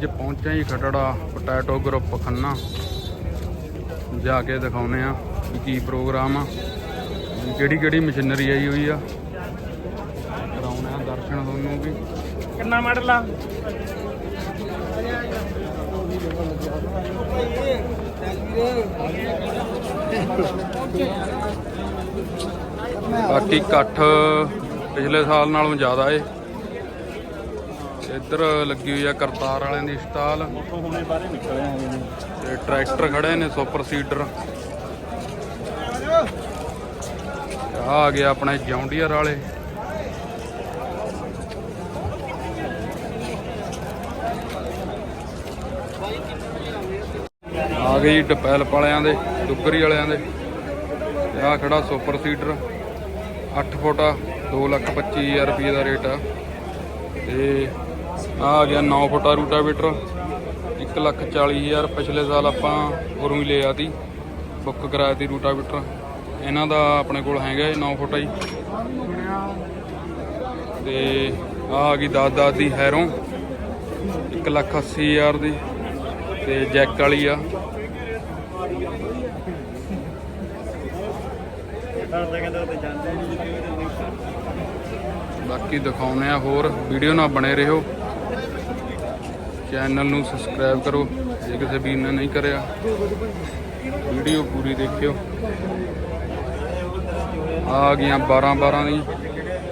ਅੱਜ ਪਹੁੰਚਿਆ ਜੀ ਖਟੜਾ ਪੋਟੈਟੋ ਗਰੁੱਪ ਖੰਨਾ। ਜਾ ਕੇ ਦਿਖਾਉਨੇ ਆ ਕੀ ਪ੍ਰੋਗਰਾਮ ਆ। ਕਿਹੜੀ ਕਿਹੜੀ ਮਸ਼ੀਨਰੀ ਆਈ ਹੋਈ ਆ। ਕਰਾਉਣੇ ਆ ਦਰਸ਼ਨ ਤੁਹਾਨੂੰ ਵੀ। ਕਿੰਨਾ ਮਾਡਲ ਆ? ਬਾਕੀ ਇਕੱਠ ਪਿਛਲੇ ਸਾਲ ਨਾਲੋਂ ਜ਼ਿਆਦਾ ਏ। ਇੱਧਰ ਲੱਗੀ ਹੋਈ ਆ ਕਰਤਾਰ ਵਾਲਿਆਂ ਦੀ ਸਟਾਲ। ਉੱਥੋਂ ਹੁਣੇ ਬਾਹਰੇ ਨਿਕਲੇ ਨੇ ਤੇ ਟਰੈਕਟਰ ਖੜੇ ਨੇ ਸੁਪਰ ਸੀਡਰ। ਆ ਆ ਗਿਆ ਆਪਣੇ ਜੌਂਡੀਅਰ ਵਾਲੇ। ਆ ਜੀ ਡਪੈਲ ਵਾਲਿਆਂ ਦੇ ਦੁੱਗਰੀ ਵਾਲਿਆਂ ਦੇ। ਆ ਖੜਾ ਸੁਪਰ ਸੀਡਰ। 8 ਫੁੱਟ ਆ 225000 ਰੁਪਏ ਦਾ ਰੇਟ ਆ। ਤੇ ਆ ਆ ਗਿਆ 9 ਫੁੱਟਾ ਰੂਟਾਵੇਟਰ। 140000 ਪਿਛਲੇ ਸਾਲ ਆਪਾਂ ਉਰੋਂ ਹੀ ਲਿਆ ਤੀ, ਬੁੱਕ ਕਰਾਇਆ ਤੀ ਰੂਟਾਵੇਟਰ। ਇਹਨਾਂ ਦਾ ਆਪਣੇ ਕੋਲ ਹੈਗਾ ਇਹ 9 ਫੁੱਟਾ ਹੀ। ਤੇ ਆ ਆ ਗਈ 10 10 ਦੀ ਹੈਰੋਂ 180000 ਦੀ। ਤੇ ਜੈਕ ਵਾਲੀ ਆ। ਬਾਕੀ ਦਿਖਾਉਨੇ ਆ ਹੋਰ, ਵੀਡੀਓ ਨਾਲ ਬਣੇ ਰਹੋ। ਚੈਨਲ ਨੂੰ ਸਬਸਕ੍ਰਾਈਬ ਕਰੋ, ਜੇ ਕਿਸੇ ਵੀਰ ਨੇ ਨਹੀਂ ਕਰਿਆ, ਵੀਡੀਓ ਪੂਰੀ ਦੇਖਿਓ। ਆ ਗਈਆਂ 12 12 ਦੀ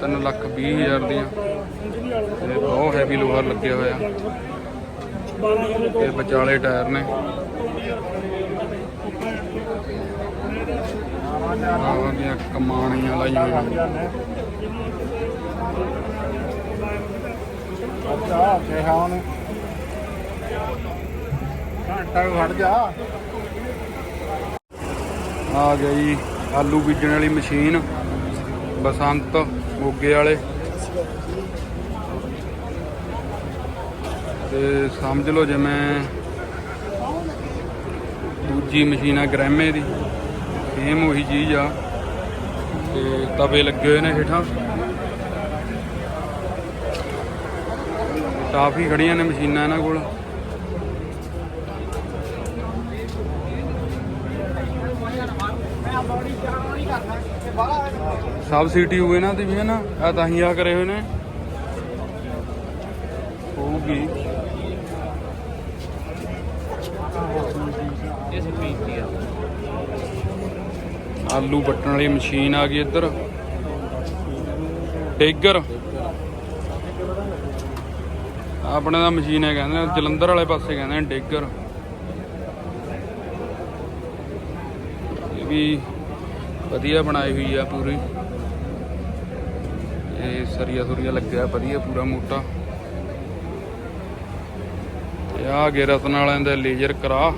3 ਲੱਖ 20 ਹਜ਼ਾਰ ਦੀਆਂ। ਤੇ ਬਹੁਤ ਹੈਵੀ ਲੋਹਾ ਲੱਗਿਆ ਹੋਇਆ। ਇਹ ਵਿਚਾਲੇ ਟਾਇਰ ਨੇ। ਆ ਗਈਆਂ ਕਮਾਣੀਆਂ ਲਾਈਆਂ ਹੋਈਆਂ। ਅੱਛਾ ਕਿਹਾ ਉਹਨੇ ਘੰਟਾ ਵੀ ਜਾ। ਆ ਗਈ ਆਲੂ ਬੀਜਣ ਵਾਲੀ ਮਸ਼ੀਨ, ਬਸੰਤ ਮੋਗੇ ਵਾਲੇ। ਤੇ ਸਮਝ ਲਓ ਜਿਵੇਂ ਦੂਜੀ ਮਸ਼ੀਨ ਆ ਗ੍ਰੈਮੇ ਦੀ ਸੇਮ ਉਹੀ ਚੀਜ਼ ਆ। ਤੇ ਤਵੇ ਲੱਗੇ ਹੋਏ ਨੇ ਹੇਠਾਂ। ਕਾਫੀ ਖੜੀਆਂ ਨੇ ਮਸ਼ੀਨਾਂ ਇਹਨਾਂ ਕੋਲ। ਸਬਸਿਡੀ ਹੋਵੇ ਨਾ ਤੇ ਵੀ ਹੈ ਨਾ ਆ ਤਾਂ ਹੀ ਆ ਕਰੇ ਹੋਏ ਨੇ। ਹੋਊਗੀ। ਆਲੂ ਵੱਟਣ ਵਾਲੀ ਮਸ਼ੀਨ ਆ ਗਈ ਇੱਧਰ। ਡੇਗਰ ਆਪਣੇ ਦਾ ਮਸ਼ੀਨ ਹੈ ਕਹਿੰਦੇ ਜਲੰਧਰ ਵਾਲੇ ਪਾਸੇ ਕਹਿੰਦੇ ਡੇਗਰ ਇਹ ਵੀ ਵਧੀਆ ਬਣਾਈ ਹੋਈ ਆ ਪੂਰੀ। ਇਹ ਸਰੀਆ ਸੁਰੀਆ ਲੱਗਿਆ, ਵਧੀਆ ਪੂਰਾ ਮੋਟਾ। ਤੇ ਆ ਗਏ ਰਤਨ ਵਾਲਿਆਂ ਦਾ ਲੇਜ਼ਰ ਕਰਾ।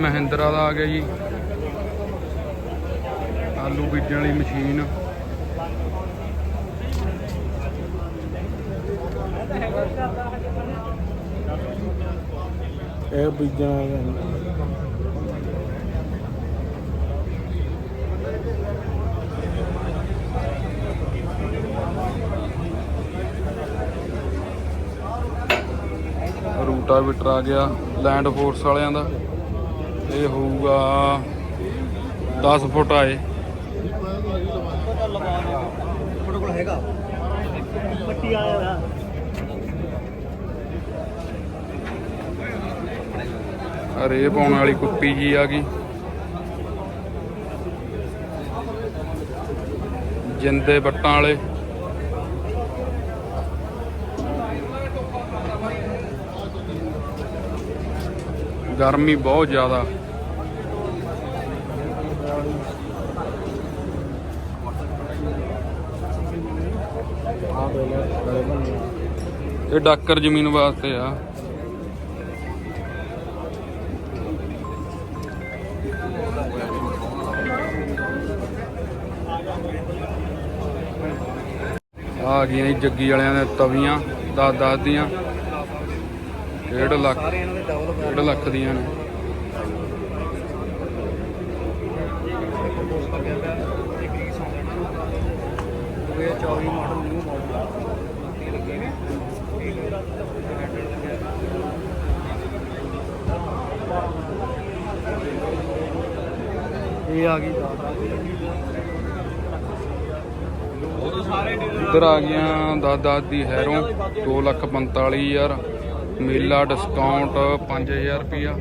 ਮਹਿੰਦਰਾ ਦਾ ਆ ਗਿਆ ਜੀ। ਆਲੂ ਬੀਜਣ ਵਾਲੀ ਮਸ਼ੀਨ। ਇਹ ਬੀਜਾਂ ਰੂਟਾਵੀਟਰ ਆ ਗਿਆ ਲੈਂਡ ਫੋਰਸ ਵਾਲਿਆਂ ਦਾ। ਇਹ ਹੋਊਗਾ 10 ਫੁੱਟ ਆਏ। ਤੁਹਾਡੇ ਕੋਲ ਹੈਗਾ ਪੱਟੀ ਆਇਆ ਵਾ ਰੇ ਪਾਉਣ ਵਾਲੀ ਕੁੱਪੀ ਜੀ ਆ ਗਈ। ਜਿੰਦੇ ਬੱਟਾਂ ਵਾਲੇ। ਗਰਮੀ ਬਹੁਤ ਜ਼ਿਆਦਾ ਆ ਬੇਲੇ ਕਰੇ ਬੰਦੇ ਇਹ ਡਾਕਰ ਜ਼ਮੀਨ ਵਾਸਤੇ ਆ। ਆ ਗਈਆਂ ਜੀ ਜੱਗੀ ਵਾਲਿਆਂ ਦੇ ਤਵੀਆਂ 10 10 ਦੀਆਂ। 1.5 ਲੱਖ 1.5 ਲੱਖ ਦੀਆਂ ਨੇ। ਇਹ 24 ਮਾਡਲ ਨਿਊ ਮਾਡਲ ਇਹ ਲੱਗੇ ਨੇ ਇਹ ਆ ਗਈ ਇੱਧਰ ਆ ਗਈਆਂ 10 10 ਦੀ ਹੈਰੋ 2 ਲੱਖ 45000 ਮੇਲਾ ਡਿਸਕਾਊਂਟ 5000 ਰੁਪਿਆ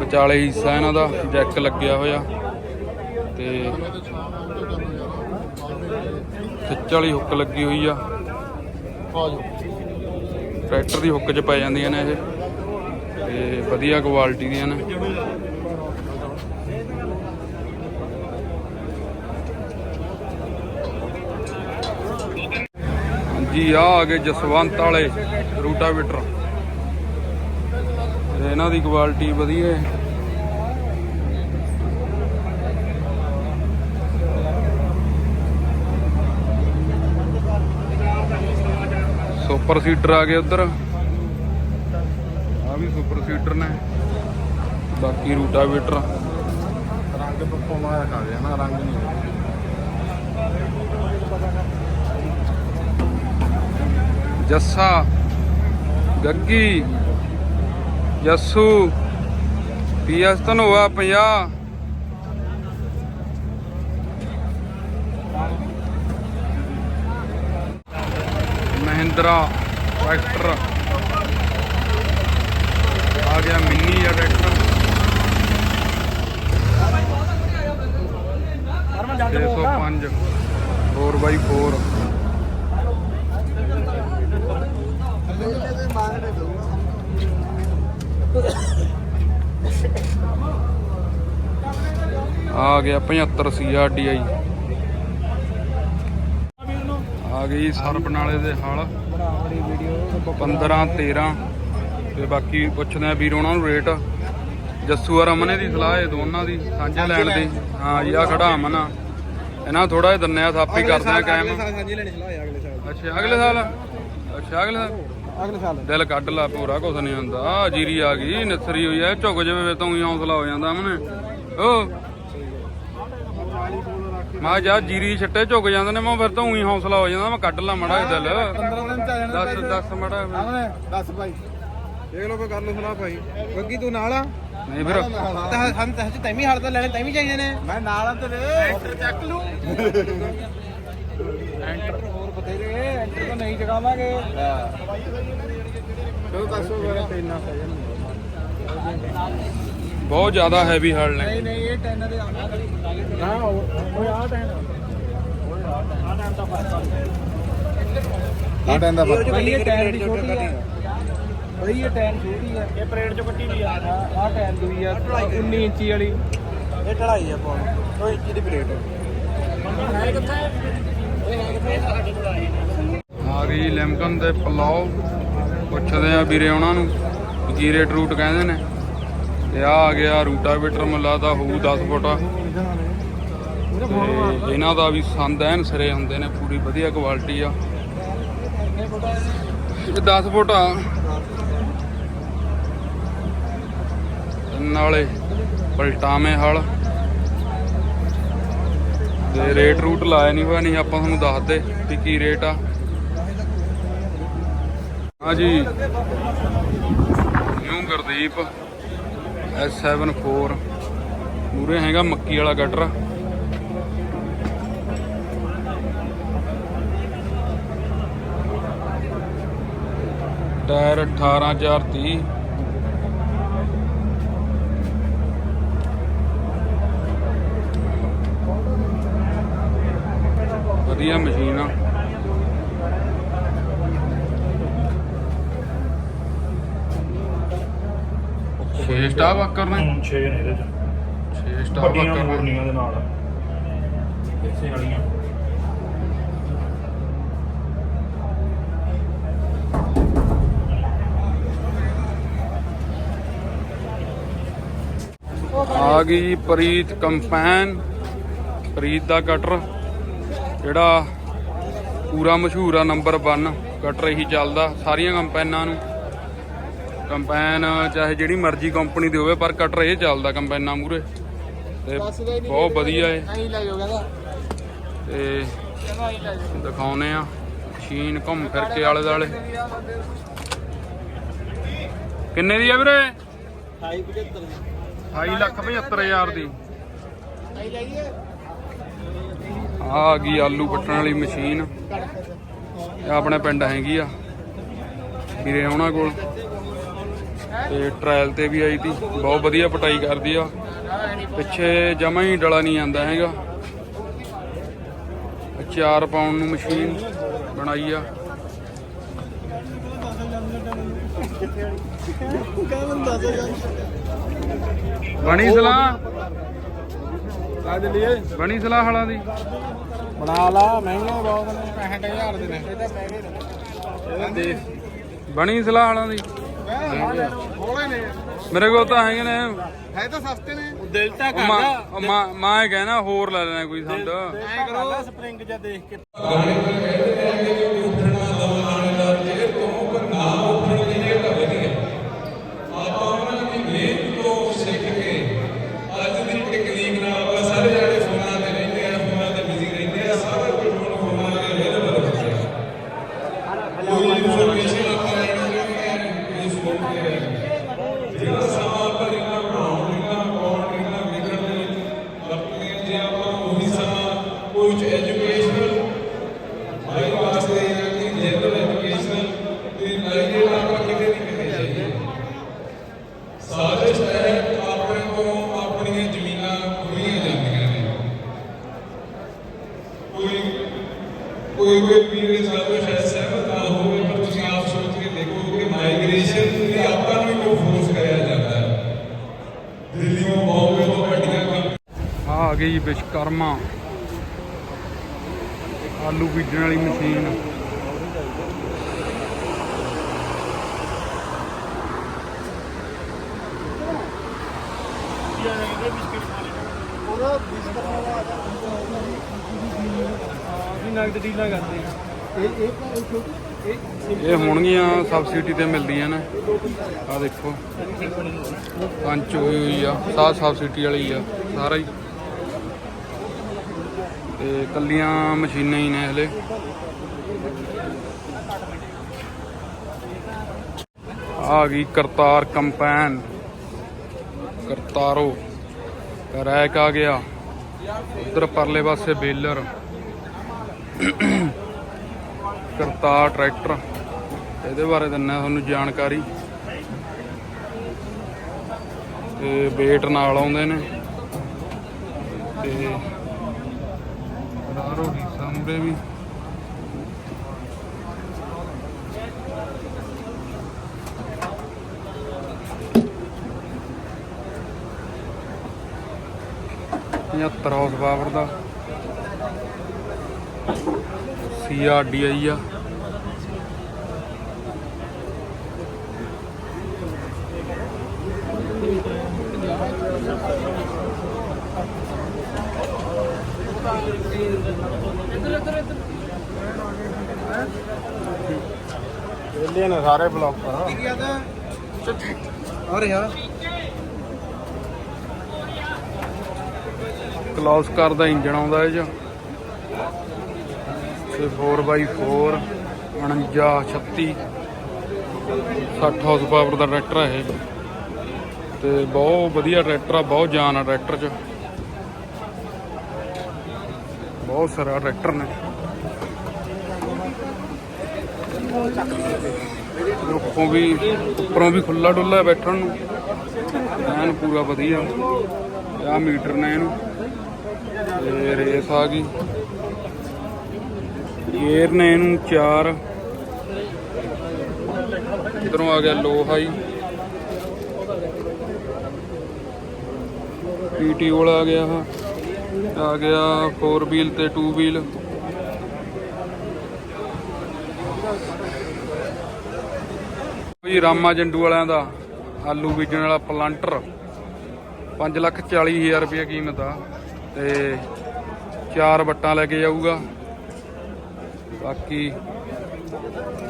ਵਿਚਾਲੇ ਹਿੱਸਾ ਇਹਨਾਂ ਦਾ ਜੈਕ ਲੱਗਿਆ ਹੋਇਆ। ਤੇ ਖਿੱਚ ਵਾਲੀ ਹੁੱਕ ਲੱਗੀ ਹੋਈ ਆ। ਟਰੈਕਟਰ ਦੀ ਹੁੱਕ 'ਚ ਪੈ ਜਾਂਦੀਆਂ ਨੇ ਇਹ। ਤੇ ਵਧੀਆ ਕੁਆਲਿਟੀ ਦੀਆਂ ਨੇ। ਜੀ ਆ ਆ ਗਏ ਜਸਵੰਤ ਵਾਲੇ ਰੂਟਾਵੇਟਰ। ਇਹਨਾਂ ਦੀ ਕੁਆਲਿਟੀ ਵਧੀਆ ਹੈ। ਸੁਪਰ ਸੀਟਰ ਆ ਗਏ ਉਧਰ। ਆ ਵੀ ਸੁਪਰ ਸੀਟਰ ਨੇ। ਬਾਕੀ ਰੂਟਾਵੇਟਰ। ਰੰਗ ਪੱਪੋ ਮਾਇਆ ਖਾ ਗਿਆ ਨਾ ਰੰਗ ਨਹੀਂ ਜੱਸਾ ਗੱਗੀ ਯੱਸੂ ਪੀਐਸ ਧਨੋਆ 50 ਮਹਿੰਦਰਾ ਟਰੈਕਟਰ ਆ ਗਿਆ ਮਿੰਨੀ ਆ ਟਰੈਕਟਰ 605 4x4 ਆ ਗਿਆ 75 ਸੀਆਰਡੀਆਈ ਆ ਗਈ ਸਰਪ ਨਾਲੇ ਦੇ ਹਲ। ਬਣਾ ਬੜੀ ਵੀਡੀਓ 15 13 ਤੇ ਬਾਕੀ ਪੁੱਛਦੇ ਆ ਵੀਰ ਉਹਨਾਂ ਨੂੰ ਰੇਟ ਜੱਸੂ ਔਰ ਅਮਨੇ ਦੀ ਸਲਾਹ ਇਹ ਦੋਨਾਂ ਦੀ ਸਾਂਝੇ ਲੈਣ ਦੀ। ਹਾਂ ਜੀ ਆ ਖੜਾ ਅਮਨ ਆ। ਇਹਨਾਂ ਥੋੜਾ ਜਿਹਾ ਦੰਨਿਆ ਥਾਪੀ ਕਰਦੇ ਆ ਕਾਇਮ। ਸਾਂਝੀ ਲੈਣੀ ਸਲਾਹ ਅਗਲੇ ਸਾਲ ਅੱਛਾ ਅਗਲੇ ਸਾਲ? ਅੱਛਾ ਅਗਲੇ ਸਾਲ? ਅਗਲੇ ਸਾਲ। ਦਿਲ ਕੱਢ ਲਾ ਪੂਰਾ ਕੁਛ ਨਹੀਂ ਹੁੰਦਾ। ਆ ਜੀਰੀ ਆ ਗਈ ਨਸਰੀ ਹੋਈ ਐ ਝੁਕ ਜਾਵੇ ਤਾਂ ਹੀ ਹੌਸਲਾ ਹੋ ਜਾਂਦਾ ਅਮਨੇ। ਓ ਮਾ ਜਾ ਜੀਰੀ ਛੱਟੇ ਝੁਕ ਜਾਂਦੇ ਨੇ ਮੈਂ ਫਿਰ ਤਾਂ ਉਹੀ ਹੌਸਲਾ ਹੋ ਜਾਂਦਾ ਮੈਂ ਕੱਢ ਲਾ ਮੜਾ ਦਿਲ। 15 ਦਿਨ ਚ ਆ ਜਾਣਾ ਦੱਸ ਦੱਸ ਮੜਾ ਆਵਣੇ ਦੱਸ ਭਾਈ। ਦੇਖ ਲਓ ਕੋਈ ਕਰ ਲਓ ਸਲਾਹ ਭਾਈ। ਗੱਗੀ ਤੂੰ ਨਾਲ ਆ? ਨਹੀਂ ਫਿਰ। ਤਾਂ ਹਮ ਤਾਂ ਤੈਨੂੰ ਹੜਦਾ ਲੈਣੇ ਤੈਨੂੰ ਚਾਹੀਦੇ ਨੇ। ਮੈਂ ਨਾਲ ਆ ਤੇਰੇ। ਐਂਟਰ ਚੱਕ ਲੂ ਐਂਟਰ ਹੋਰ ਬਥੇਰੇ ਐਂਟਰ ਤਾਂ ਨਹੀਂ ਚਗਾਵਾਂਗੇ ਚਲੋ ਦੱਸੋ ਫਿਰ ਇੰਨਾ ਪੈ ਬਹੁਤ ਜ਼ਿਆਦਾ ਹੈਵੀ ਹਲ ਨੇ। ਨਹੀਂ ਨਹੀਂ ਇਹ ਟੈਨ ਦੇ ਆਣਾ ਹਾਂ ਓਏ ਆ ਟੈਨ ਆ ਟੈਨ ਦਾ ਫ਼ਰਕ ਆ ਟੈਨ ਦਾ ਫ਼ਰਕ ਭਾਈ ਇਹ ਟੈਨ ਦੀ ਛੋਟੀ ਹੈ ਭਾਈ ਇਹ ਟੈਨ ਛੋਟੀ ਹੈ ਇਹ ਪਰੇਡ ਚੋਂ ਕੱਟੀ ਦੀ ਆ ਆ ਟੈਨ ਦੂਈ ਆ 19 ਇੰਚੀ ਵਾਲੀ। ਇਹ ਢਲਾਈ ਆ ਪਾਉਣ 2 ਇੰਚੀ ਦੀ ਪਲੇਟ ਆ। ਗਈ ਲਿਮਕਨ ਦੇ ਪਲਾਓ। ਪੁੱਛਦੇ ਆ ਵੀਰੇ ਉਹਨਾਂ ਨੂੰ ਕੀ ਰੇਟ ਰੂਟ ਕਹਿੰਦੇ ਨੇ। ਤੇ ਆ ਆ ਗਿਆ ਰੂਟਾਵੇਟਰ ਮੁੱਲਾ ਦਾ ਹੋਊ 10 ਫੁੱਟ। ਤੇ ਇਹਨਾਂ ਦਾ ਵੀ ਸੰਦ ਐਨ ਸਿਰੇ ਹੁੰਦੇ ਨੇ, ਪੂਰੀ ਵਧੀਆ ਕੁਆਲਿਟੀ ਆ। ਇਹ 10 ਫੁੱਟ ਆ। ਨਾਲੇ ਪਲਟਾਵੇਂ ਹਲ। ਤੇ ਰੇਟ ਰੂਟ ਲਾਇਆ ਨਹੀਂ ਹੋਇਆ, ਨਹੀਂ ਆਪਾਂ ਤੁਹਾਨੂੰ ਦੱਸਦੇ ਕਿ ਕੀ ਰੇਟ ਆ। ਹਾਂਜੀ। ਨਿਊ ਗੁਰਦੀਪ। S74 ਮੂਰੇ ਹੈਗਾ ਮੱਕੀ ਵਾਲਾ ਗਟਰ ਟਾਇਰ 18030 ਵਧੀਆ ਮਸ਼ੀਨ ਆ। ਛੇ ਸਟਾਰ ਵਾਕਰ ਨੇ। 6 ਨੇ ਇਹਦੇ ਚ। ਛੇ ਸਟਾਰ ਵੱਡੀਆਂ ਵਾਕਰ ਨੇ। ਮੋਰਨੀਆਂ ਦੇ ਨਾਲ। ਇਸੇ ਵਾਲੀਆਂ। ਆ ਗਈ ਜੀ ਪ੍ਰੀਤ ਕੰਪੈਨ। ਪ੍ਰੀਤ ਦਾ ਕਟਰ ਜਿਹੜਾ ਪੂਰਾ ਮਸ਼ਹੂਰ ਆ ਨੰਬਰ 1 ਕਟਰ ਹੀ ਚੱਲਦਾ ਸਾਰੀਆਂ ਕੰਪੈਨਾਂ ਨੂੰ। ਕੰਪੈਨ ਚਾਹੇ ਜਿਹੜੀ ਮਰਜ਼ੀ ਕੰਪਨੀ ਦੀ ਹੋਵੇ ਪਰ ਕਟਰ ਇਹ ਚੱਲਦਾ ਕੰਪੈਨਾਂ ਮੂਰੇ ਤੇ ਬਹੁਤ ਵਧੀਆ ਏ। ਲੈ ਕਹਿੰਦਾ। ਤੇ ਦਿਖਾਉਨੇ ਆ ਮਸ਼ੀਨ ਘੁੰਮ ਫਿਰ ਕੇ ਆਲੇ ਦਾਲੇ ਕਿੰਨੇ ਦੀ ਆ ਵੀਰੇ? 275 28 ਲੱਖ 75000 ਦੀ। ਆ ਗਈ ਆਲੂ ਪੱਟਣ ਵਾਲੀ ਮਸ਼ੀਨ। ਇਹ ਆਪਣੇ ਪਿੰਡ ਹੈਗੀ ਆ। ਵੀਰੇ ਉਹਨਾਂ ਕੋਲ ਤੇ ਟ੍ਰਾਇਲ ਤੇ ਵੀ ਆਈ ਤੀ। ਬਹੁਤ ਵਧੀਆ ਪਟਾਈ ਕਰਦੀ ਆ। ਪਿੱਛੇ ਜਮਾ ਹੀ ਡਲਾ ਨਹੀਂ ਆਂਦਾ ਹੈਗਾ। 4 ਪਾਉਣ ਨੂੰ ਮਸ਼ੀਨ ਬਣਾਈ ਆ। ਬਣੀ ਸਲਾਹ? ਆ ਜਲੀਏ ਬਣੀ ਸਲਾਹ ਹਾਲਾਂ ਦੀ? ਬਣਾ ਲਾ ਮਹਿੰਗੇ ਬਹੁਤ ਨੇ 65000 ਦੇ ਨੇ ਇਹ ਤਾਂ ਮਹਿੰਗੇ ਨੇ। ਇਹਦਾ ਦੇਖ ਬਣੀ ਸਲਾਹ ਹਾਲਾਂ ਦੀ? ਮੇਰੇ ਕੋਲ ਤਾਂ ਹੈਗੇ ਨੇ। ਹੈ ਤਾਂ ਸਸਤੇ ਨੇ। ਦਿਲ ਤਾਂ ਉਹ ਮਾਂ ਮਾਂ ਇਹ ਕਹਿਣਾ ਹੋਰ ਲੈ ਲੈਣਾ ਕੋਈ ਸੰਦ ਐ ਕਰੋ ਸਪਰਿੰਗ ਜਾਂ ਦੇਖ ਕੇ ਕੋਈ ਕੋਈ ਵੀਰ ਇਸ ਗੱਲ ਤੋਂ ਸ਼ਾਇਦ ਸਹਿਮਤ ਨਾ ਹੋਵੇ ਪਰ ਤੁਸੀਂ ਆਪ ਸੋਚ ਕੇ ਦੇਖੋ ਕਿ ਮਾਈਗ੍ਰੇਸ਼ਨ ਲਈ ਆਪਾਂ ਨੂੰ ਹੀ ਕੋਈ ਫੋਰਸ ਕਰਿਆ ਜਾਂਦਾ ਹੈ ਦਿੱਲੀੋਂ ਬੰਬੇ ਤੋਂ ਵੱਡੀਆਂ ਕੰਪਨੀਆਂ ਆ ਗਈ ਵਿਸ਼ਕਰਮਾ। ਆਲੂ ਬੀਜਣ ਵਾਲੀ ਮਸ਼ੀਨ। ਨਗਦ ਡੀਲਾਂ ਕਰਦੇ ਆ। ਇਹ ਹੋਣਗੀਆਂ ਸਬਸਿਡੀ ਤੇ ਮਿਲਦੀਆਂ ਨੇ। ਆ ਦੇਖੋ। ਹੋਈ ਹੋਈ ਆ ਸਾਹ ਸਬਸਿਡੀ ਵਾਲੀ ਆ ਸਾਰਾ ਹੀ। ਤੇ ਕੱਲੀਆਂ ਮਸ਼ੀਨਾਂ ਹੀ ਨੇ ਹਲੇ। ਆ ਗਈ ਕਰਤਾਰ ਕੰਪੈਨ। ਕਰਤਾਰੋ, ਰੈਕ ਆ ਗਿਆ। ਉਧਰ ਪਰਲੇ ਪਾਸੇ ਬੇਲਰ। ਕਰਤਾਰ ਟਰੈਕਟਰ। ਇਹਦੇ ਬਾਰੇ ਦਿੰਨਾ ਤੁਹਾਨੂੰ ਜਾਣਕਾਰੀ। ਤੇ ਵੇਟ ਨਾਲ ਆਉਂਦੇ ਨੇ। ਤੇ ਰਾਰੋ ਦੀ ਸਾਹਮਣੇ ਵੀ। ਪਝੱਤਰ ਹਾਊਸ ਪਾਵਰ ਦਾ। ਸੀਆਰਡੀਆਈ ਆ। ਵੇਲੇ ਨੇ ਸਾਰੇ ਗਿਆ ਤਾਂ? ਅਰੇ ਯਾਰ ਕਲੌਸ ਕਾਰ ਦਾ ਇੰਜਣ ਆਉਂਦਾ ਇਹ ਚ। ਤੇ 4x4 49 36 60 ਹਾਰਸ ਪਾਵਰ ਦਾ ਟਰੈਕਟਰ ਹੈ ਇਹ। ਤੇ ਬਹੁਤ ਵਧੀਆ ਟਰੈਕਟਰ ਆ ਬਹੁਤ ਜਾਨ ਆ ਟਰੈਕਟਰ 'ਚ। ਬਹੁਤ ਸਾਰਾ ਟਰੈਕਟਰ ਨੇ। ਉੱਪਰੋਂ ਵੀ ਉੱਪਰੋਂ ਵੀ ਖੁੱਲਾ ਡੁੱਲਾ ਬੈਠਣ ਨੂੰ। ਐਨ ਪੂਰਾ ਵਧੀਆ। ਆ ਮੀਟਰ ਨੇ ਇਹਨੂੰ। ਤੇ ਰੇਸ ਆ ਗਈ। ਗੇਅਰ ਨੇ ਇਹਨੂੰ ਚਾਰ। ਇਧਰੋਂ ਆ ਗਿਆ ਲੋ ਹਾਈ ਪੀਟੀ ਵਾਲਾ ਆ ਗਿਆ ਆ ਗਿਆ 4 ਵੀਲ ਤੇ 2 ਵੀਲ। ਜੀ ਰਾਮਾ ਜੰਡੂ ਵਾਲਿਆਂ ਦਾ ਆਲੂ ਬੀਜਣ ਵਾਲਾ ਪਲਾਂਟਰ। 5 ਲੱਖ 40 ਹਜ਼ਾਰ ਰੁਪਏ ਕੀਮਤ ਆ ਤੇ ਚਾਰ ਵੱਟਾਂ ਲੈ ਕੇ ਜਾਊਗਾ। ਬਾਕੀ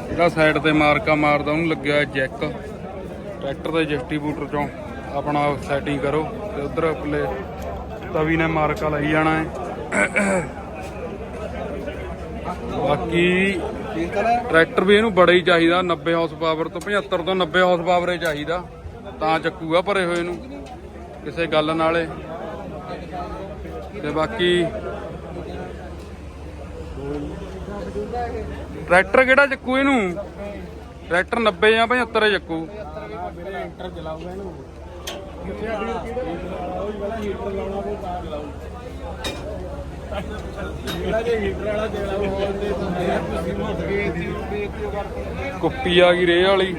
ਜਿਹੜਾ ਸਾਈਡ ਤੇ ਮਾਰਕਾ ਮਾਰਦਾ ਉਹਨੂੰ ਲੱਗਿਆ ਜੈਕ। ਟਰੈਕਟਰ ਦੇ ਡਿਸਟ੍ਰੀਬਿਊਟਰ ਚੋਂ ਆਪਣਾ ਸੈਟਿੰਗ ਕਰੋ ਤੇ ਉਧਰ ਪਲੇ ਤਵੀ ਨੇ ਮਾਰਕਾ ਲਈ ਜਾਣਾ ਹੈ। ਬਾਕੀ ਟਰੈਕਟਰ ਵੀ ਇਹਨੂੰ ਬੜਾ ਹੀ ਚਾਹੀਦਾ 90 ਹਾਰਸ ਪਾਵਰ ਤੋਂ 75 ਤੋਂ 90 ਹਾਰਸ ਪਾਵਰ ਹੀ ਚਾਹੀਦਾ, ਤਾਂ ਚੱਕੂਗਾ ਭਰੇ ਹੋਏ ਨੂੰ, ਕਿਸੇ ਗੱਲ ਨਾਲੇ। ਤੇ ਬਾਕੀ ਟਰੈਕਟਰ ਕਿਹੜਾ ਚੱਕੂ ਇਹਨੂੰ? ਟਰੈਕਟਰ 90 ਜਾਂ 75 ਚੱਕੂ। ਮੇਰੇ ਚਲਾਊਗਾ ਇਹਨੂੰ ਕਿੱਥੇ ਆ ਉਹ ਵਾਲਾ ਹੀਟਰ ਲਾਉਣਾ ਉਹ ਤਾਂ ਲਾਉ ਜਿਹੜਾ ਜੇ ਹੀਟਰ ਵਾਲਾ ਚਲਾਉ ਹੋਰ ਦੇ ਤੁਸੀਂ ਮੁੱਟ ਗਏ ਸੀ ਬੇਇੱਜ਼ਤੀ ਕਰਕੇ ਕੁੱਪੀ ਆ ਗਈ ਰੇਹ ਵਾਲੀ।